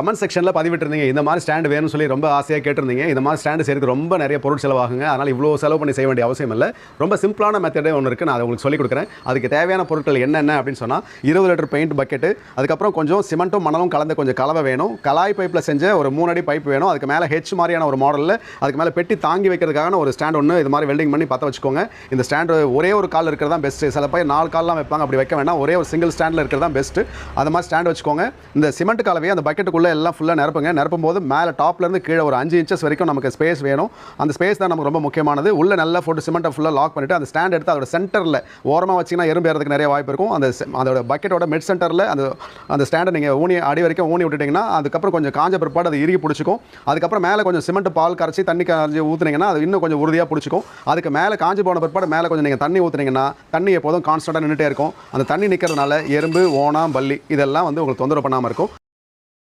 Comment செக்ஷனில் பதிவிட்டிருந்தீங்க இந்த மாதிரி ஸ்டாண்டு வேணும்னு சொல்லி ரொம்ப ஆசையாக கேட்டிருந்தீங்க. இந்த மாதிரி ஸ்டாண்டு செய்யறதுக்கு ரொம்ப நிறைய பொருள் செலவாகுங்க. அதனால் இவ்வளோ செலவு பண்ணி செய்ய வேண்டிய அவசியம் இல்லை. ரொம்ப சிம்பிளான மெத்தடே ஒன்று இருக்குது நான் அதை உங்களுக்கு சொல்லிக் கொடுக்குறேன். அதுக்கு தேவையான பொருட்கள் என்னென்ன அப்படின்னு சொன்னால் இருபது லிட்டர் பெயிண்ட் பக்கெட்டு அதுக்கப்புறம் கொஞ்சம் சிமெண்ட்டும் மணலும் கலந்த கொஞ்சம் கலவை வேணும். கலாய் பைப்பில் செஞ்ச ஒரு மூணு அடி பைப் வேணும். அதுக்கு மேலே ஹெச் மாதிரியான ஒரு மாடலில் அதுக்கு மேலே பெட்டி தாங்கி வைக்கிறதுக்கான ஒரு ஸ்டாண்ட் ஒன்று இது மாதிரி வெல்டிங் பண்ணி பற்ற வச்சுக்கோங்க. இந்த ஸ்டாண்டு ஒரே ஒரு கால் இருக்கிறது தான் பெஸ்ட்டு சில பேர் நாலு கால்லாம் வைப்பாங்க. அப்படி வைக்க வேண்டாம். ஒரே ஒரு சிங்கிள் ஸ்டாண்டில் இருக்கிறது தான் பெஸ்ட்டு அது மாதிரி ஸ்டாண்ட் வச்சுக்கோங்க. இந்த சிமெண்ட் கலவையை அந்த பக்கெட்டுக்குள்ளே எல்லாம் ஃபுல்லாக நிரப்புங்க. நிரப்பும் போது மேலே டாப்லேருந்து கீழே ஒரு அஞ்சு இன்ச்சஸ் வரைக்கும் நமக்கு ஸ்பேஸ் வேணும். அந்த ஸ்பேஸ் தான் நமக்கு ரொம்ப முக்கியமானது. உள்ளே நல்லா போட்டு சிமெண்ட்டை ஃபுல்லாக லாக் பண்ணிவிட்டு அந்த ஸ்டாண்ட் எடுத்து அதோட சென்டரில் ஓரமாக வச்சிங்கன்னா எறும்பு ஏறதுக்கு நிறைய வாய்ப்பு இருக்கும். அந்த அதோட பக்கெட்டோட மிட் சென்டரில் அந்த அந்த ஸ்டாண்டை நீங்கள் ஊனி அடி வரைக்கும் ஊனி விட்டுட்டிங்கன்னா அதுக்கப்புறம் கொஞ்சம் காஞ்ச பிற்பாடு அது இறுகி பிடிச்சிக்கும். அதுக்கப்புறம் மேலே கொஞ்சம் சிமெண்ட் பால் கரைச்சி தண்ணி கரைஞ்சி ஊற்றுனீங்கன்னா அது இன்னும் கொஞ்சம் உறுதியாக பிடிச்சிக்கும். அதுக்கு மேலே காஞ்சி போன பிற்பாடு மேலே கொஞ்சம் நீங்கள் தண்ணி ஊற்றுனீங்கன்னா தண்ணி எப்போதும் கான்ஸ்டண்ட்டாக நின்றுட்டே இருக்கும். அந்த தண்ணி நிற்கிறதுனால எறும்பு ஓனா பல்லி இதெல்லாம் வந்து உங்களுக்கு தொந்தரவு பண்ணாமல் இருக்கும்.